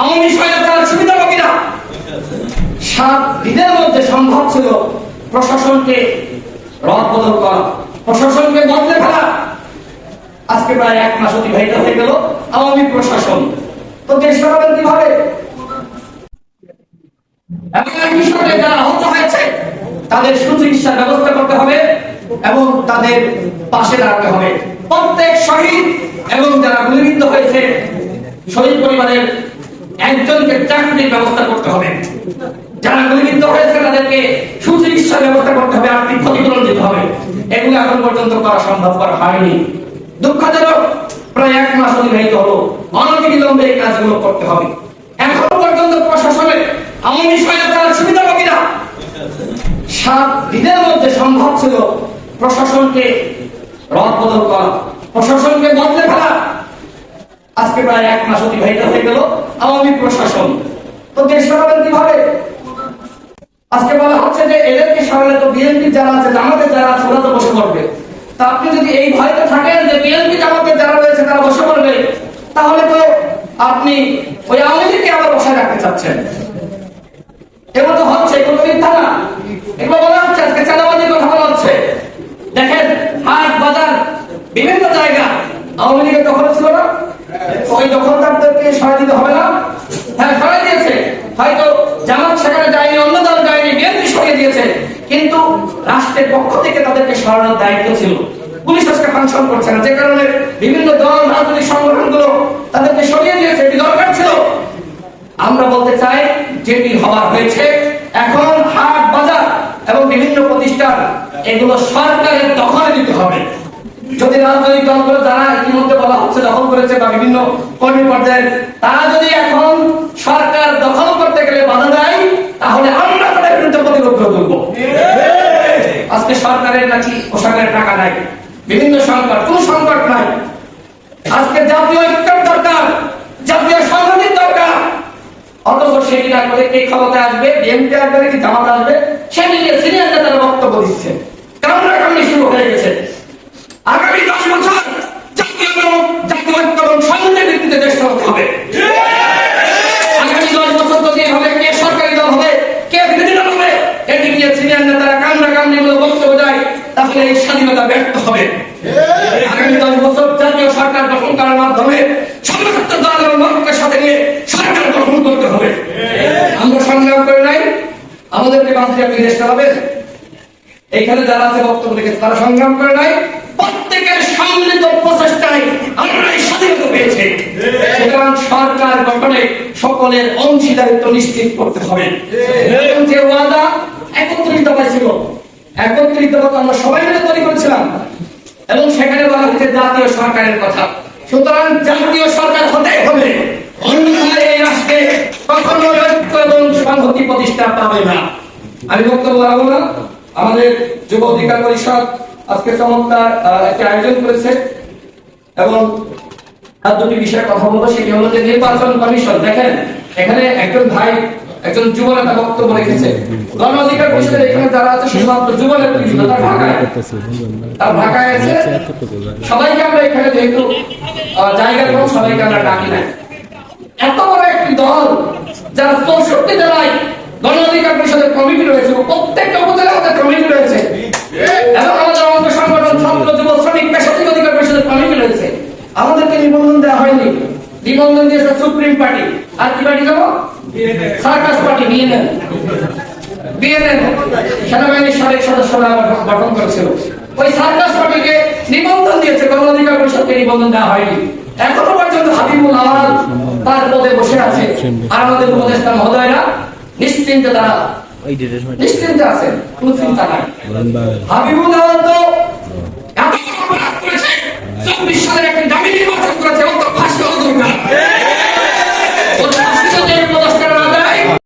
আওয়ামী স্বৈরাচার সুবিধাভোগীরা সাত দিনের মধ্যে সম্ভব ছিল প্রশাসনকে রদ বদল করা। প্রশাসনকে বদলে ফেলা। আজকে প্রায় এক মাস অতিবাহিত হয়ে গেল আওয়ামী প্রশাসন। তো দেশ চালাবেন কীভাবে? এবং এই বিষয়ে যারা আহত হয়েছে, তাদের সুচিকিৎসার ব্যবস্থা করতে হবে এবং তাদের পাশে দাঁড়াতে হবে। প্রত্যেক শহীদ এবং যারা গুলিবিদ্ধ হয়েছে, শহীদ পরিবারের একজনকে চাকরির ব্যবস্থা করতে হবে। যারা গুলিবিদ্ধ হয়েছে, তাদেরকে সুচিকিৎসার ব্যবস্থা করতে হবে, আর্থিক ক্ষতিপূরণ দিতে হবে। এগুলো এখন পর্যন্ত করা সম্ভব করা হয়নি। দুঃখজনক, প্রায় এক মাস অতিবাহিত হলো। অনতিবিলম্বে এই কাজগুলো করতে হবে। এখন পর্যন্ত প্রশাসনের আওয়ামী স্বৈরাচার সুবিধাভোগীরা, সাত দিনের মধ্যে সম্ভব ছিল প্রশাসনকে রদ বদল করা। প্রশাসনকে বদলে ফেলা। আজকে প্রায় এক মাস অতিবাহিত হয়ে গেল আওয়ামী প্রশাসন। তো দেশ চালাবেন কীভাবে? আজকে বলা হচ্ছে যে এদেরকে সরালে তো বিএনপি যারা আছে জামাতের যারা আছে, ওরা তো বসে পড়বে। তা আপনি যদি এই ভয়তে থাকেন যে বিএনপি জামাতের যারা রয়েছে, তারা বসে পড়বে, তাহলে তো আপনি ওই আওয়ামী লীগকে আবার বসায় রাখতে চাচ্ছেন। এগুলো তো হচ্ছে তো মিথ্যা না। এগুলো বলা হচ্ছে, আজকে চাঁদাবাজির কথা বলা হচ্ছে। দেখেন, হাট, বাজার, বিভিন্ন জায়গা আওয়ামী লীগের দখল ছিল না। ওই দখলদারদেরকে সরাই দিতে হবে না। হ্যাঁ সরাই দিয়েছে। হয়তো জামাত সেখানে যায়নি, অন্য দল যায়নি, বিএনপি সরিয়ে দিয়েছে। কিন্তু রাষ্ট্রের পক্ষ থেকে তাদেরকে সরানোর দায়িত্ব ছিল। পুলিশ আজকে ফাংশন করছে না। যে কারণে বিভিন্ন দল, রাজনৈতিক সংগঠনগুলো তাদেরকে সরিয়ে দিয়েছে। এটি দরকার ছিল। আমরা বলতে চাই যেটি হওয়ার হয়েছে। এখন হাট বাজার এবং বিভিন্ন প্রতিষ্ঠান, এগুলো সরকারের দখলে দিতে হবে। যদি রাজনৈতিক দলগুলো যারা ইতিমধ্যে বলা হচ্ছে দখল করেছে বা বিভিন্ন কর্মী পর্যায়ে, তারা যদি এখন সরকার দখল করতে গেলে বাধা দেয়, তাহলে আমরা তাদের বিরুদ্ধে প্রতিরোধ করব আজকে সরকারের নাকি পোশাকের টাকা নাই। বিভিন্ন সংকট, কোন সংকট নাই। আজকে জাতীয় ঐক্যের দরকার, জাতীয় সংহতির দরকার। অথচ সেটি না করে, কে ক্ষমতায় আসবে বিএনপি আসবে নাকি জামাত আসবে সেটি নিয়ে সিনিয়র নেতারা বক্তব্য দিচ্ছে। কামড়া কামড়ি শুরু হয়ে গেছে আগামী দশ বছর জাতীয় এবং জাতীয় ঐক্য এবং সংহতির ভিত্তিতে দেশ চালাতে হবে আগামী দশ বছর যদি হবে কে সরকারি দল হবে কে বিরোধী দল হবে এটি নিয়ে সিনিয়র নেতারা কামড়া কামড়ি গুলো বক্তব্য দেয় তাহলে এই স্বাধীনতা ব্যর্থ হবে। আগামী দশ বছর জাতীয় সরকার গঠন করার মাধ্যমে সর্বক্ষেত্র দল এবং মতকে সাথে নিয়ে সরকার গঠন করতে হবে। আমরা সংগ্রাম করে নাই আমাদেরকে বাঁচতে আপনি দেশ চালাবেন এখানে যারা আছে বক্তব্য রেখেছে তারা সংগ্রাম করে নাই। প্রত্যেকের সম্মিলিত প্রচেষ্টায় আমরা এই স্বাধীনতা পেয়েছি। সুতরাং সরকার গঠনে সকলের অংশীদারিত্ব নিশ্চিত করতে হবে। যে ওয়াদা একত্রিত হয়েছিল একত্রিত কথা আমরা সবাই মিলে তৈরি করেছিলাম। এবং সেখানে বলা হচ্ছে জাতীয় সরকারের কথা। সুতরাং জাতীয় সরকার হতে হবে। রাষ্ট্রে কখনো ঐক্য এবং সংহতি প্রতিষ্ঠা পাবে না। আমি বক্তব্য রাখব না। আমাদের যুব অধিকার পরিষদ আজকে চমৎকার একটি আয়োজন করেছে। এবং আর দুটি বিষয়ে কথা বলব, সেটি হলো যে নির্বাচন কমিশন, দেখেন, এখানে একজন ভাই একজন যুব নেতা বক্তব্য রেখেছে। গণ অধিকার পরিষদের এখানে যারা আছে, শুধুমাত্র যুব ছিল তার ঢাকায় তার ঢাকায় আছে। সবাইকে আমরা এখানে যেহেতু জায়গা করব সবাইকে আমরা ডাকি না। এত বড় একটি দল যারা চৌষট্টি জেলায় গণ অধিকার পরিষদের কমিটি রয়েছে প্রত্যেকটা উপজেলায় আমাদের কমিটি রয়েছে। এবং আমাদের অঙ্গ সংগঠন, ছাত্র, যুব, শ্রমিক, পেশাজীবী অধিকার পরিষদের কমিটি রয়েছে। আমাদেরকে নিবন্ধন দেওয়া হয়নি। নিবন্ধন দিয়েছে সুপ্রিম পার্টি। আর কি পার্টি যাব সার্কাস পার্টি বিএনএন। বিএনএন সেনাবাহিনীর সাবেক সদস্যরা গঠন করেছিল। ওই সার্কাস পার্টিকে নিবন্ধন দিয়েছে গণ অধিকার পরিষদকে নিবন্ধন দেওয়া হয়নি। এখনও পর্যন্ত হাবিবুল আওয়াল তার পদে বসে আছে আর আমাদের উপদেষ্টা মহোদয়রা নিশ্চিন্তে তারা নিশ্চিন্তে আছেন কোন চিন্তা নাই। হাবিবুল আওয়াল তো